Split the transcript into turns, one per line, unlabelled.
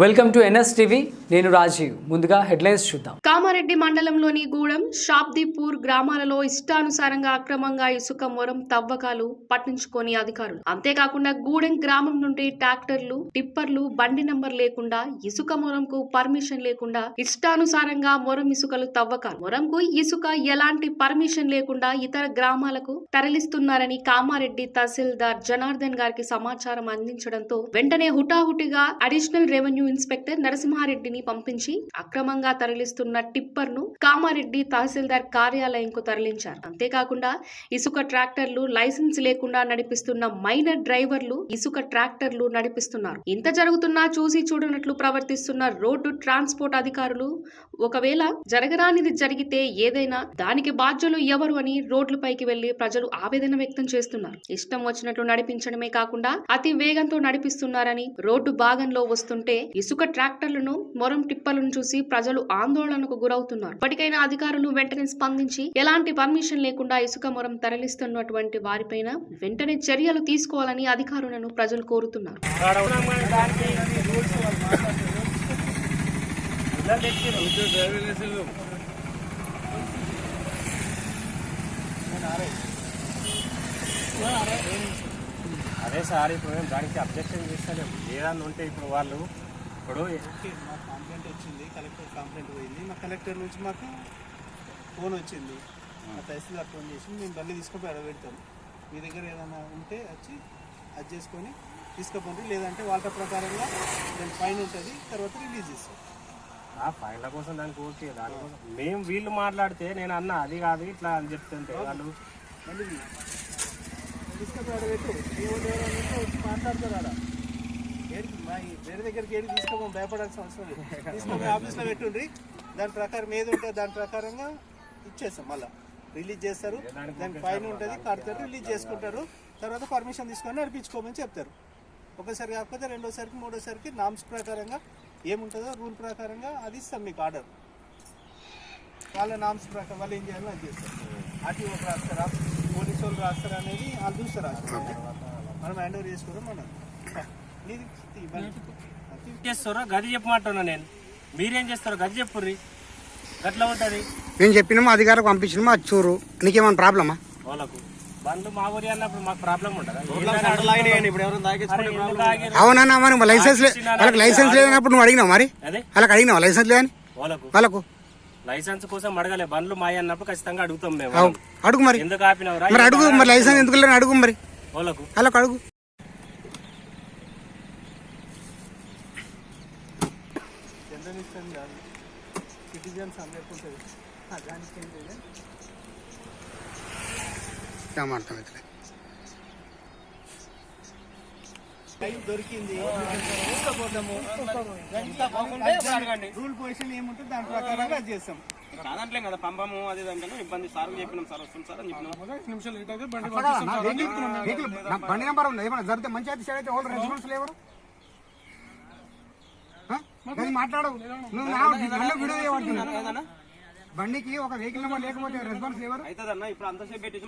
Welcome to NS TV. నేను రాజీవ్. ముందుగా headlines చూద్దాం.
కామారెడ్డి మండలంలోని గూడెం షాబ్దీపూర్ గ్రామాలలో ఇష్టానుసారంగా అక్రమంగా ఇసుక మొరం తవ్వకాలు పట్టించుకొని అధికారులు. అంతేకాకుండా గూడెం గ్రామం నుండి ట్రాక్టర్లు టిప్పర్లు బండి నంబర్ లేకుండా ఇసుక మొరంకు పర్మిషన్ లేకుండా ఇష్టానుసారంగా మొరం ఇసుకలు తవ్వకాలు. మొరంకు ఇసుక ఎలాంటి పర్మిషన్ లేకుండా ఇతర గ్రామాలకు తరలిస్తున్నారని కామారెడ్డి తహసీల్దార్ జనార్దన్ గారికి సమాచారం అందించడంతో వెంటనే హుటాహుటిగా అడిషనల్ రెవెన్యూ ఇన్స్పెక్టర్ నరసింహారెడ్డిని పంపించి అక్రమంగా తరలిస్తున్న టిప్పర్ను కామారెడ్డి తహసీల్దార్ కార్యాలయంకు తరలించారు. అంతేకాకుండా ఇసుక ట్రాక్టర్లు లైసెన్స్ లేకుండా నడిపిస్తున్న మైనర్ డ్రైవర్లు ఇసుక ట్రాక్టర్లు నడిపిస్తున్నారు. ఇంత జరుగుతున్నా చూసి చూడనట్లు ప్రవర్తిస్తున్న రోడ్డు ట్రాన్స్పోర్ట్ అధికారులు ఒకవేళ జరగరానిది జరిగితే ఏదైనా దానికి బాధ్యులు ఎవరు అని రోడ్లపైకి వెళ్ళి ప్రజలు ఆవేదన వ్యక్తం చేస్తున్నారు. ఇష్టం వచ్చినట్లు నడిపించడమే కాకుండా అతి వేగంతో నడిపిస్తున్నారని రోడ్డు భాగంలో వస్తుంటే ఇసుక ట్రాక్టర్లను మొరం టిప్పలను చూసి ప్రజలు ఆందోళనకు గురవుతున్నారు. ఇప్పటికైనా అధికారులు వెంటనే స్పందించి ఎలాంటి పర్మిషన్ లేకుండా ఇసుక మొరం తరలిస్తున్నటువంటి వారిపైన వెంటనే చర్యలు తీసుకోవాలని అధికారులను ప్రజలు కోరుతున్నారు.
అదే సార్ ఇప్పుడు మేము దానికి అబ్జెక్షన్ చేస్తలేము ఏదన్నా ఉంటే ఇప్పుడు వాళ్ళు ఇప్పుడు
ఓకే మా కంప్లైంట్ వచ్చింది. కలెక్టర్ కంప్లైంట్ పోయింది. మా కలెక్టర్ నుంచి మాకు ఫోన్ వచ్చింది. మా తహసీల్దార్ ఫోన్ చేసి మేము బండి తీసుకొని పెడబెడతాం మీ దగ్గర ఏదైనా ఉంటే వచ్చి అది చేసుకొని తీసుకుపోండి. లేదంటే వాళ్ళ ప్రకారంగా దాని ఫైన్ ఉంటుంది. తర్వాత రిలీజ్ చేస్తాం.
ఆ ఫైళ్ళ కోసం దానికి ఓకే. దానికోసం మేము వీళ్ళు మాట్లాడితే నేను అన్న అది కాదు ఇట్లా అని చెప్తుంటే వాళ్ళు.
మళ్ళీ తీసుకొని పెడబెట్టు ఎవరు ఎవరు వచ్చి మాట్లాడతారు ఈ వేరే దగ్గరికి ఏడికి తీసుకోమని భయపడాల్సిన అవసరం లేదు. తీసుకొని ఆఫీస్లో పెట్టుండ్రి. దాని ప్రకారం ఏది ఉంటే దాని ప్రకారంగా ఇచ్చేస్తాం మళ్ళీ. రిలీజ్ చేస్తారు. దానికి ఫైన్ ఉంటుంది కడతారు రిలీజ్ చేసుకుంటారు. తర్వాత పర్మిషన్ తీసుకొని నడిపించుకోమని చెప్తారు. ఒకసారి కాకపోతే రెండోసారికి మూడోసారికి నామ్స్ ప్రకారంగా ఏముంటుందో రూల్ ప్రకారంగా అది ఇస్తాం మీకు ఆర్డర్ వాళ్ళ నామ్స్ ప్రకారం వాళ్ళు ఏం చేయాలో అది చేస్తారు. ఆర్టీఓ రాస్తారా? పోలీసు వాళ్ళు రాస్తారా అనేది వాళ్ళు చూస్తారు. మనం హ్యాండ్ ఓవర్ చేసుకోవడం మనం.
చేస్తారో? గది చెప్పమంటున్నా నేను. మీరేం చేస్తారో గది చెప్పుర్రి. గట్లా ఉంటుంది.
మేము చెప్పినాము అధికారులకు పంపించినాము అది చూరు. నీకేమైనా ప్రాబ్లమా?
వాళ్ళకు. బండ్లు మా ఊరి అన్నప్పుడు మాకు ప్రాబ్లం ఆగిర్రు?
అవునన్నా మరి లైసెన్స్ వాళ్ళకి లైసెన్స్ లేనప్పుడు నువ్వు అడిగినావు మరి?
అదే.
వాళ్ళకి అడిగినావు? లైసెన్స్ లేదని?
వాళ్ళకు.
వాళ్ళకు.
లైసెన్స్ కోసం అడగలే. బండ్లు మాయ అన్నప్పుడు ఖచ్చితంగా అడుగుతాం మేము.
అడుగు మరి.
ఎందుకు ఆపినవరా?
మరి అడుగు మరి లైసెన్స్ ఎందుకు లేని అడుగు మరి.
వాళ్ళకు.
వాళ్ళకు అడుగు.
అని కాదు సిటిజన్స్ అందరికీ ఉంటుంది. దానికి
ఏమంటాం
దొరికింది. రూల్ పొజిషన్ ఏముంటుంది దాని ప్రకారంగా అది చేస్తాం.
కాదంటలే కదా పంపము అది దాంట్లో ఇబ్బంది సార్ చెప్పినాం సార్ వస్తుంది సార్ అని చెప్పినాం.
బండి నెంబర్ ఉంది. ఏమన్నా జరిగితే మంచి అయితే సైడ్ అయితే వాళ్ళు రెస్పాన్స్ లేవరు. మాట్లాడవు. నువ్వు నా నన్ను బండికి ఒక వెహికల్ నెంబర్ లేకపోతే రెస్పాన్స్ లేవరు
అవుతుందన్న ఇప్పుడు అంతసేపు పెట్టేసి